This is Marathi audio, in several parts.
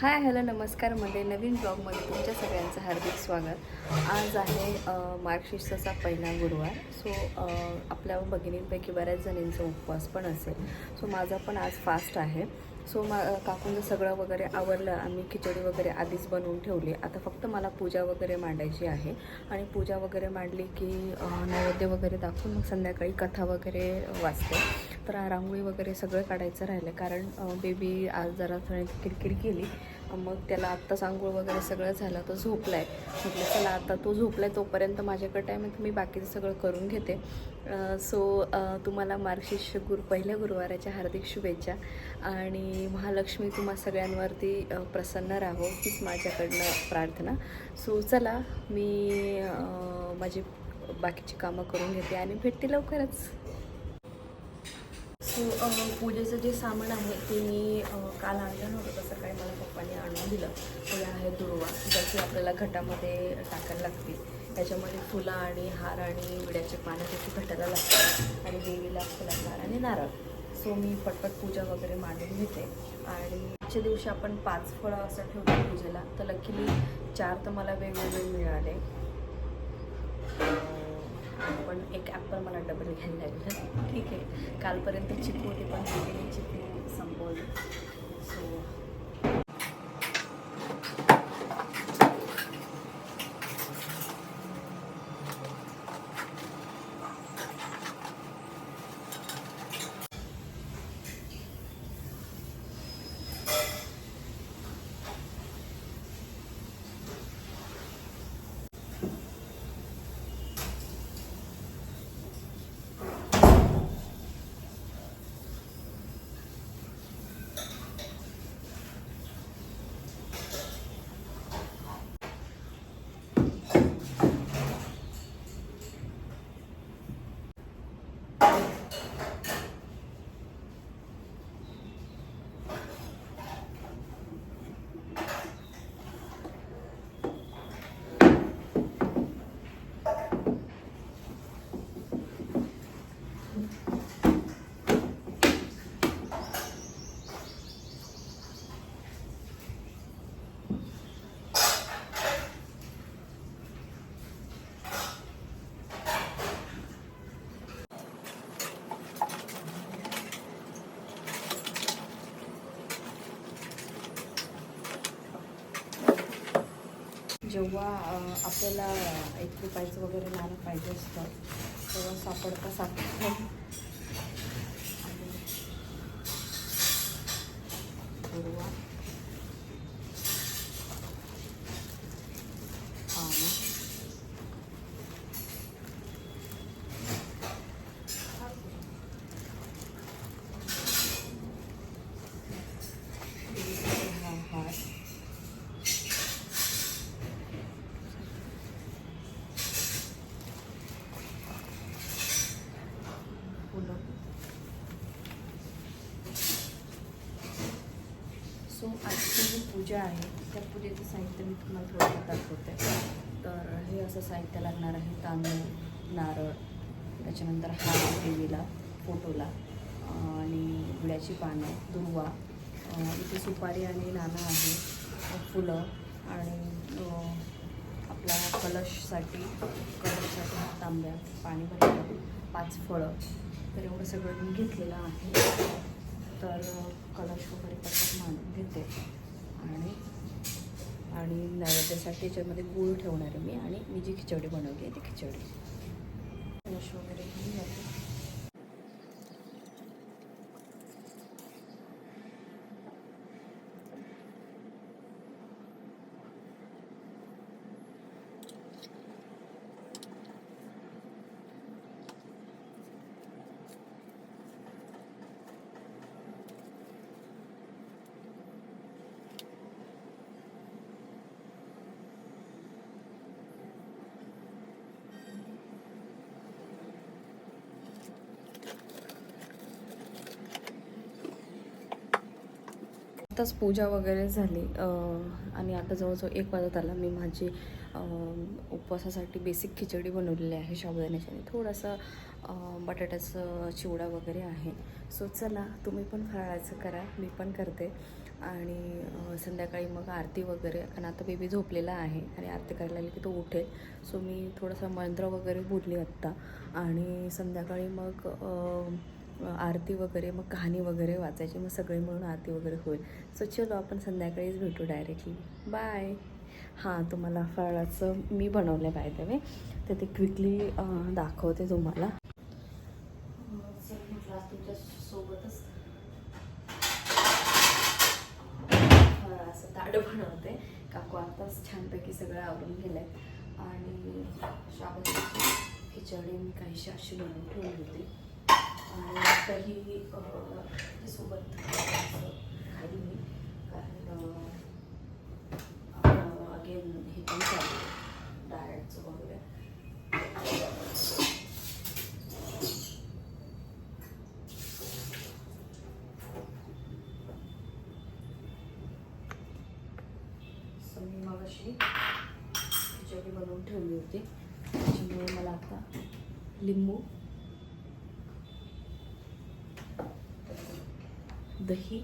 हाय हॅलो नमस्कारमध्ये नवीन ब्लॉगमध्ये तुमच्या सगळ्यांचं हार्दिक स्वागत. आज आहे मार्गशीर्षाचा पहिला गुरुवार. सो आपल्या भगिनींपैकी बऱ्याच जणींचा उपवास पण असेल. सो माझा पण आज फास्ट आहे. सो मा काकूंचं सगळं वगैरे आवरलं आम्ही खिचडी वगैरे आधीच बनवून ठेवली. आता फक्त मला पूजा वगैरे मांडायची आहे. आणि पूजा वगैरे मांडली की नैवेद्य वगैरे दाखवून मग संध्याकाळी कथा वगैरे वाचते. तर रांगोळी वगैरे सगळं काढायचं राहिलं. कारण बेबी आज जरा थोडी किरकिर केली. मग त्याला आत्ताच आंघोळ वगैरे सगळं झालं तर झोपला आहे म्हटलं चला आता तो झोपला आहे तोपर्यंत माझ्याकडे टाईम आहे तर मी बाकीचं सगळं करून घेते. सो तुम्हाला मार्गशीर्ष गुरु पहिल्या गुरुवाराच्या हार्दिक शुभेच्छा. आणि महालक्ष्मी तुम्हा सगळ्यांवरती प्रसन्न राहो हीच माझ्याकडनं प्रार्थना. सो चला मी माझी बाकीची कामं करून घेते आणि भेटते लवकरच. सो पूजेचं जे सामान आहे ते मी काल आणलं नव्हतं तसं काही मला पप्पाने आणून दिलं. ते आहे दुर्वा ज्याची आपल्याला घटामध्ये टाकायला लागतील. त्याच्यामध्ये फुलं आणि हार आणि विड्याचे पानं त्याची घटायला लागतात आणि देवीला फुलाचा हार आणि नारळ. सो मी पटपट पूजा वगैरे मांडून घेते. आणि आजच्या दिवशी आपण पाच फळं असं ठेवतो पूजेला. तर लकीली चार तर मला वेगवेगळे मिळाले. पण एक ॲपल मला डबल घ्यायला लागलं. ठीक आहे. कालपर्यंत चिकू होती पण गेली चिकू संपवली. सो जेव्हा आपल्याला एक रुपयाचं वगैरे नाणं पाहिजे असतं तेव्हा सापडता सापडतं. आणि दुर्वा पानं हा हार फुलं सो आजची जी पूजा आहे त्या पूजेचं साहित्य मी तुम्हाला थोडं दाखवते. तर हे असं साहित्य लागणार आहे तांदूळ नारळ त्याच्यानंतर हार देवीला फोटोला आणि गुळ्याची पानं दुर्वा. इथे सुपारी आणि नाणं आहे फुलं आणि आपला कलशसाठी कलशसाठी हा तांब्या पाणी भरलं पाच फळं. तर एवढं सगळं मी घेतलेलं आहे. तर कलश वगैरे पटकन मांडून घेते. आणि आणि नैवेद्यासाठी याच्यामध्ये गूळ ठेवणार आहे मी आणि मी जी खिचडी बनवली आहे ती खिचडी. वगैरे घेऊन जाते आताच पूजा वगैरे झाली आणि आता जवळजवळ एक वाजत आला. मी माझी उपवासासाठी बेसिक खिचडी बनवलेली आहे साबुदाण्याची आणि थोडंसं बटाट्याचं चिवडा वगैरे आहे. सो चला तुम्ही पण फराळाचं करा मी पण करते. आणि संध्याकाळी मग आरती वगैरे आणि आता बेबी झोपलेला आहे आणि आरती करायला आली की तो उठेल. सो मी थोडंसं मंत्र वगैरे बोलली आत्ता. आणि संध्याकाळी मग आरती वगैरे मग कहाणी वगैरे वाचायची. मग सगळे मिळून आरती वगैरे होईल. सो चलो आपण संध्याकाळीच भेटू डायरेक्टली बाय हां तुम्हाला फळाचं मी बनवलं बाय द वे तर ते क्विकली दाखवते तुम्हाला. सर तुमच्या सोबतच फळाचं ताट बनवते. काकू आताच छानपैकी सगळं आवरून गेलं आहे आणि खिचडी मी काहीशी अशी बनवून ठेवली होती. आणि तरी सोबत खाली मी कारण अगेन हे पण चालू डायटचं वगैरे. मी मग अशी खिचडी बनवून ठेवली होती त्याच्यामुळे मला आता लिंबू दही.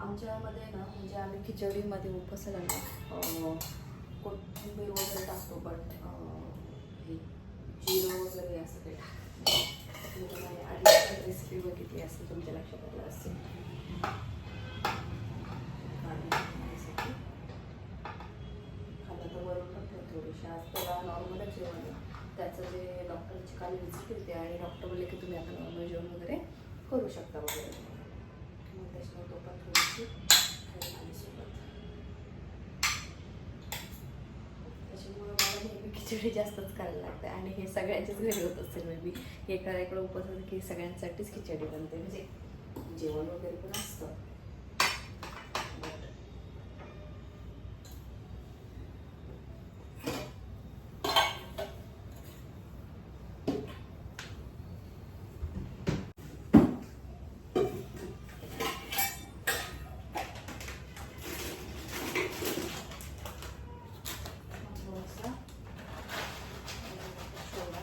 आमच्यामध्ये ना म्हणजे आम्ही खिचडीमध्ये उपवासाला कोथिंबीर वगैरे टाकतो बट जिरं वगैरे असं काही टाकतो आधी रेसिपी बघितली असेल तुमच्या लक्षात आलं असेल काढून टाकण्यासाठी. खाल्लं तर वरून पण ठेव थोडीशी आज त्याला नॉर्मलच जेवण त्याचं जे डॉक्टरची काल विजिट होते आणि डॉक्टर बोलले की तुम्ही आता नॉर्मल जेवण वगैरे करू शकता वगैरे. मग त्याच्यामुळे तो पण थोडीशी त्याच्यामुळे मला नेहमी खिचडी जास्तच करायला लागते. आणि हे सगळ्यांच्याच घरी होत असेल मे बी. एखाद्याकडे उपवास असेल की सगळ्यांसाठीच खिचडी बनते. म्हणजे जेवण वगैरे पण असतं But थोडासा सोडा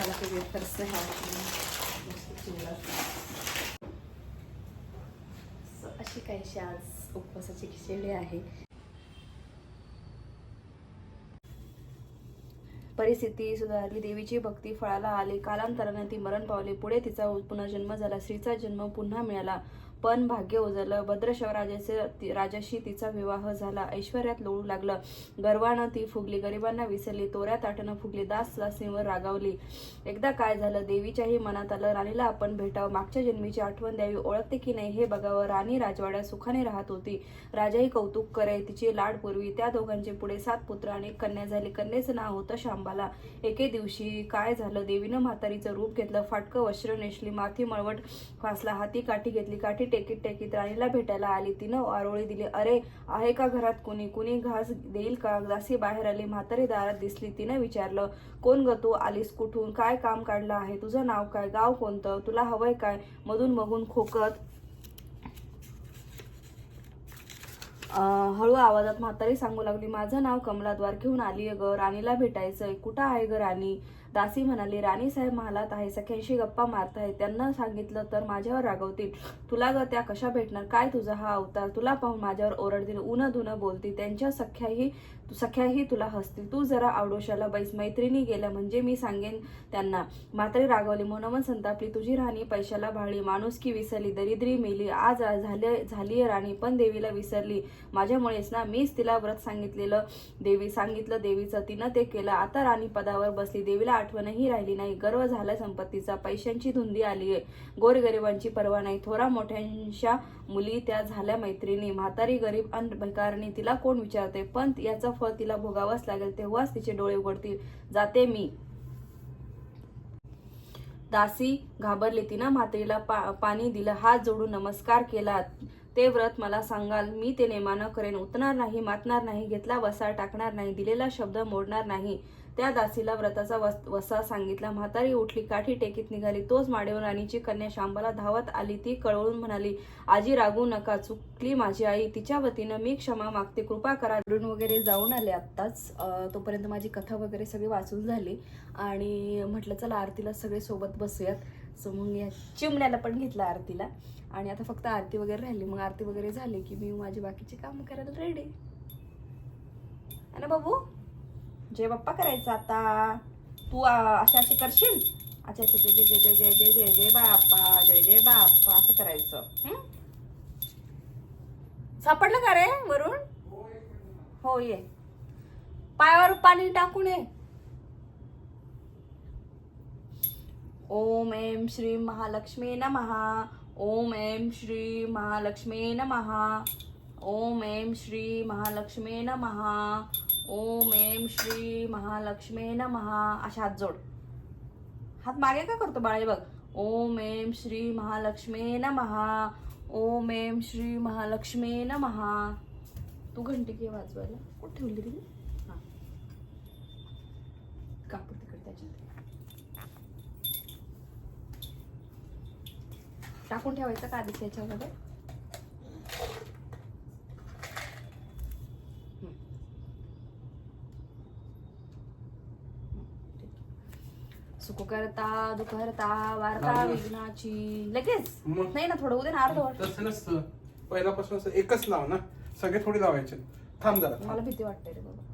मस्त चिवडा So, अशी काहीशी आज उपवासाची खिचडी आहे परिस्थिती सुधारली देवीची भक्ती फळाला आली. कालांतराने ती मरण पावली. पुढे तिचा पुनर्जन्म झाला. स्त्रीचा जन्म पुन्हा मिळाला. पण भाग्य उजळलं. भद्रशवराजाचे राजाशी तिचा विवाह झाला. ऐश्वर्यात लोळू लागलं. गर्वानं ती फुगली. गरिबांना विसरली. तोऱ्या ताटानं फुगली. दास दासीवर रागावली. एकदा काय झालं? देवीच्याही मनात आलं राणीला आपण भेटावं. मागच्या जन्मीची आठवण द्यावी. ओळखते की नाही हे बघावं. राणी राजवाड्यात सुखाने राहत होती. राजाही कौतुक करे. तिची लाड पूर्वी. त्या दोघांचे पुढे सात पुत्र आणि कन्या झाली. कन्याचं नाव होतं शांबाला. एके दिवशी काय झालं? देवीनं म्हातारीचं रूप घेतलं. फाटकं वस्त्र नेसली. माथी मळवट फासला. हाती काठी घेतली. काठी टेकीत टेकीत राणीला भेटायला आली. तिनं आरोळी दिली. अरे आहे का घरात कुणी? कुणी घास देईल का? दासी बाहेर आली. म्हातारी दारात दिसली. तिनं विचारलं कोण ग तू? आलीस कुठून? काय काम काढलं आहे? तुझं नाव काय? गाव कोणतं? तुला हवंय काय? मधून मगून खोकत हळू आवाजात म्हातारी सांगू लागली माझं नाव कमलाद्वार घेऊन आली ग. राणीला भेटायचंय. कुठं आहे ग राणी? दासी म्हणाली राणी साहेब महालात आहे सख्यांशी गप्पा मारताय त्यांना सांगितलं तर माझ्यावर रागवतील. तुला ग त्या कशा भेटणार? काय तुझा हा अवतार? तुला पाहून माझ्यावर ओरडतील उन धुन बोलतील. त्यांच्या सख्याही सख्याही तुला हसतील. तू जरा आवडोशाला बैस मैत्रिणी गेल्या म्हणजे मी सांगेन त्यांना. मात्र रागवली मनोमन संतापली तुझी राणी पैशाला भाळली माणुसकी विसरली दरिद्री मेली आज झाले झाली राणी पण देवीला विसरली. माझ्यामुळेच ना मीच तिला व्रत सांगितलेलं देवी सांगितलं देवीचं तिनं ते केलं. आता राणी पदावर बसली देवीला आठवणही राहिली नाही. गर्व झाला संपत्तीचा पैशांची धुंदी आली आहे गोरगरिबांची पर्वा नाही. थोरा मोठ्यांच्या मुली त्या झाल्या मैत्रिणी. म्हातारी गरीब अन भिकारणी तिला कोण विचारते? पण याचं फळ तिला भोगावंच लागेल तेव्हाच तिचे डोळे उघडतील. जाते मी. दासी घाबरली. तिनं म्हातारीला पा पाणी दिलं. हात जोडून नमस्कार केला. ते व्रत मला सांगाल मी ते नेमानं करेन. उतणार नाही मातणार नाही घेतला वसा टाकणार नाही दिलेला शब्द मोडणार नाही. त्या दासीला व्रताचा वस वसा सांगितला. म्हातारी उठली काठी टेकीत निघाली. तोच माडेवर राणीची कन्या शांबाला धावत आली. ती कळवळून म्हणाली आजी रागू नका चुकली माझी आई. तिच्या वतीनं मी क्षमा मागते. कृपा करा. घरून वगैरे जाऊन आले आत्ताच. तोपर्यंत माझी कथा वगैरे सगळी वाचून झाली. आणि म्हटलं चला आरतीला सगळे सोबत बसूयात. सो मग या चिमण्याला पण घेतलं आरतीला. आणि आता फक्त आरती वगैरे राहिली. मग आरती वगैरे झाली की मी माझी बाकीची कामं करायला रेडी ना बाबू? जय बाप्पा करायचं आता. तू अशा अशी करशील? अच्छा अच्छा जय जय जय जय जय जय जय बाप्पा जय जय बाप्पा असं करायचं. सापडलं का रे वरून हो ये. पायावर पाणी टाकून ये ओम एम श्री महालक्ष्मी नमः. ओम एम श्री महालक्ष्मी नमः. ओम एम श्री महालक्ष्मी महा ओम एम श्री महालक्ष्मी महा अशा हात जोड. हात मागे का करतो बाळे बघ. ओम एम श्री महालक्ष्मी महा ओम एम श्री महालक्ष्मी महा तू घंटी घे वाजवायला कुठे ठेवली ती हां. कापूर तिकडे त्याच्यात. टाकून ठेवायचं का आधी त्याच्यामध्ये सुख करता दुःख हरता वार्ता लावलं. विघ्नाची. लगेच. मग? नाही ना थोडं उद्या ना अर्धवट तसं नसतं. पहिल्यापासून असं एकच लाव ना? सगळे थोडी लावायचे. थांब जरा मला थांब. भीती वाटते रे बाबा.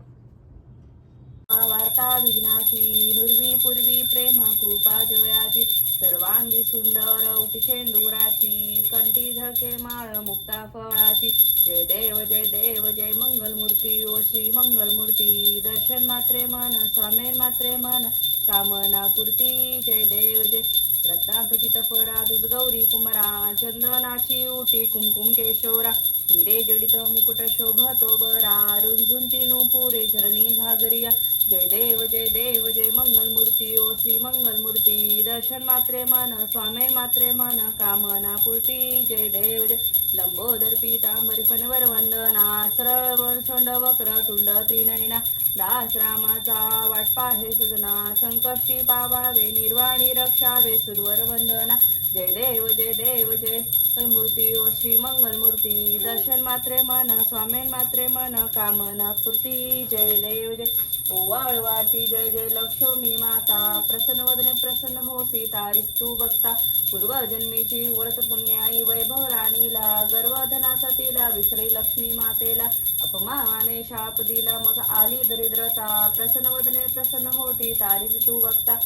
वार्ता विघ्नाची नुर्वी पूर्वी प्रेम कृपा जयाची सर्वांगी सुंदर उठशेंदुराची कंठी झळके माळ मुक्ता फळाची. जय देव जय देव जय मंगलमूर्ती ओ श्री मंगलमूर्ती. दर्शन मात्रे मन स्वामेन मात्रे मन. कामना पुरती जय देव जय. रत्नांकित फरा दुज गौरी कुमरा चंदनाची उटी कुमकुम केशोरा. हिरे जडित मुकुट शोभतो बरा. रुंझुंतीनु पुरे झरणी घागरिया. जय देव जय देव जय मंगल मूर्ती ओ श्री मंगल मूर्ती दर्शन मात्रे मन स्वामे मात्रे मन कामना पुरती जय देव जय. लंबोदर पीतांबरी फनवर वंदना सरळ सोंड वक्र तुंड त्रिनयना दास रामाचा वाटपा हे सजना संकष्टी पावावे निर्वाणी रक्षावे सुरवर वंदना जय देव जय देव जय मूर्ती ओ श्री मंगलमूर्ती दर्शन मात्रे मन स्वामेन मात्रे मन कामना पूर्ती. जय देव जय. ओवाळ वाटी जय जय लक्ष्मी माता प्रसन्न वदने प्रसन्न हो सीतारीस तू बघता पूर्वजन्मीची व्रत पुण्याई वैभव राणीला गर्वधनाचा तिला विसरी लक्ष्मी मातेला अपमाने शाप दिला मग आली दरिद्रता प्रसन्न वदने प्रसन्न होती तारीस तू बघता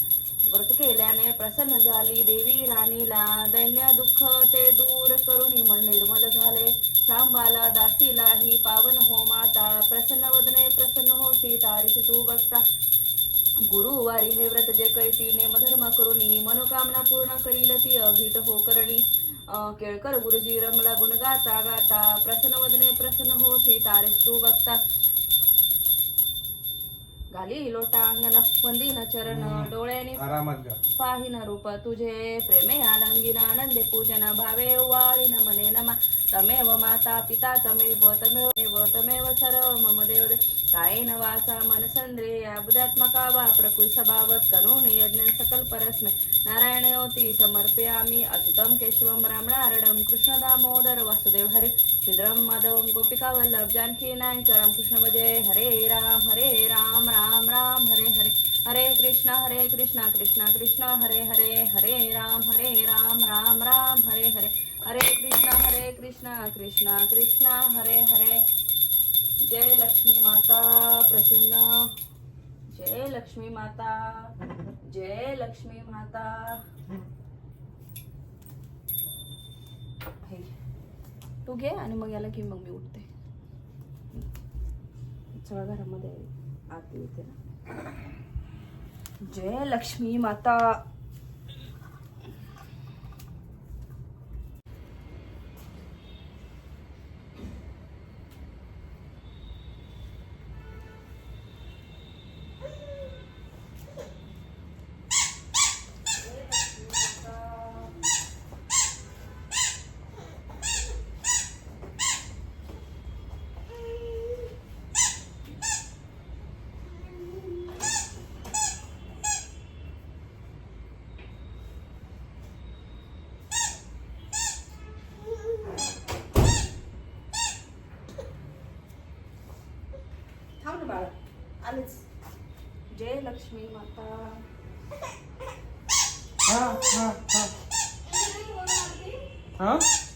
व्रत केल्याने प्रसन्न झाली देवी राणीला दैन्य दुःख ते दूर करून मन निर्मल झाले. शांबाला दासीला ही पावन हो माता प्रसन्न वदने प्रसन्न हो सीतारीस तू बघता गुरुवारी हे व्रत जे करीती नेमधर्म करुणी मनोकामना पूर्ण करील ती अघित हो करणी केळकर गुरुजी रमला गुण गाता गाता प्रसन्न वदने प्रसन्न हो सीतारीस तू बघता घाली लोटांगण वंदिन चरण डोळ्याने पाहिन रूप तुझे प्रेमे आनंदीन आनंदे पूजन भावे वाळीन मने नमा। तमेव माता पिता तमेव तमेव तमेव सर्व मम देव दे. कायेन वाचा मन संद्रिया बुद्धात्मका वा प्रकृती स्वभावत यज्ञ सकल परस्मे नारायण योती समर्पयामि अच्युतं केशवं रामनारणं कृष्ण दामोदर वासुदेव हरे। श्रीधरं माधवं गोपिका वल्लभ जानकी नायक राम कृष्ण हरे राम हरे राम राम राम हरे हरे। हरे कृष्ण हरे कृष्ण कृष्ण कृष्ण हरे हरे हरे राम हरे राम राम राम हरे हरे। हरे कृष्णा हरे हरे हरे. जय लक्ष्मी माता प्रसन्न. जय लक्ष्मी माता जय लक्ष्मी माता. हे. तू घे आणि मग याला की मग मी उठते. सगळ्या घरामध्ये आत येते ना. जय लक्ष्मी माता. जय लक्ष्मी माता हा हा हा हा घेतली का हो